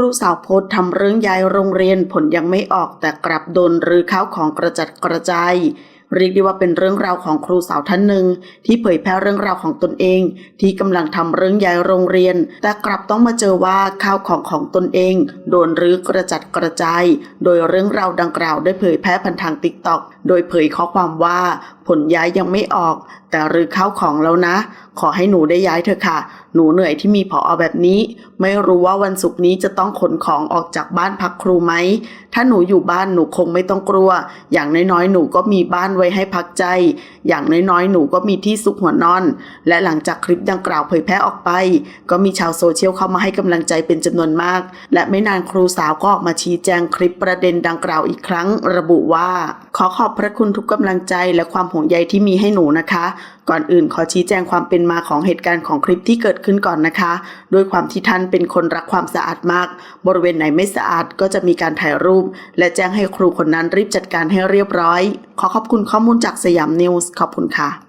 รูสาวโพสทำเรื่องย้ายโรงเรียนผลยังไม่ออกแต่กลับโดนรื้อข้าวของกระจัดกระจายเรียกได้ว่าเป็นเรื่องราวของครูสาวท่านหนึ่ง ที่เผยแพร่เรื่องราวของตนเอง ที่กำลังทำเรื่องย้ายโรงเรียน แต่กลับต้องมาเจอว่าข้าวของของตนเอง โดนรื้อกระจัดกระจาย โดยเรื่องราวดังกล่าวได้เผยแพร่ผ่านทางติ๊กต็อกโดยเผยข้อความว่า ผลย้ายยังไม่ออก แต่รื้อข้าวของแล้วนะ ขอให้หนูได้ย้ายเถอะค่ะ หนูเหนื่อยที่มีผออแบบนี้ ไม่รู้ว่าวันศุกร์นี้จะต้องขนของออกจากบ้านพักครูไหม ถ้าหนูอยู่บ้านหนูคงไม่ต้องกลัว อย่างน้อยๆ หนูก็มีบ้านไว้ให้พักใจ อย่างน้อยๆ หนูก็มีที่ซุกหัวนอน และหลังจากคลิปดังกล่าวเผยแพร่ออกไป ก็มีชาวโซเชียลเข้ามาให้กำลังใจเป็นจำนวนมาก และไม่นานครูสาวก็ออกมาชี้แจงคลิปประเด็นดังกล่าวอีกครั้ง ระบุว่า ขอขอบพระคุณทุกกำลังใจและความหห่วงใยที่มีให้หนูนะคะ ก่อนอื่นขอชี้แจงความเป็นมาของเหตุการณ์ของคลิปที่เกิดขึ้นก่อนนะคะ ด้วยความที่ท่านเป็นคนรักความสะอาดมาก บริเวณไหนไม่สะอาดก็จะมีการถ่ายรูป และแจ้งให้ครูคนนั้นรีบจัดการให้เรียบร้อย ขอขอบคุณข้อมูลจากสยามนิวส์ขอบคุณค่ะ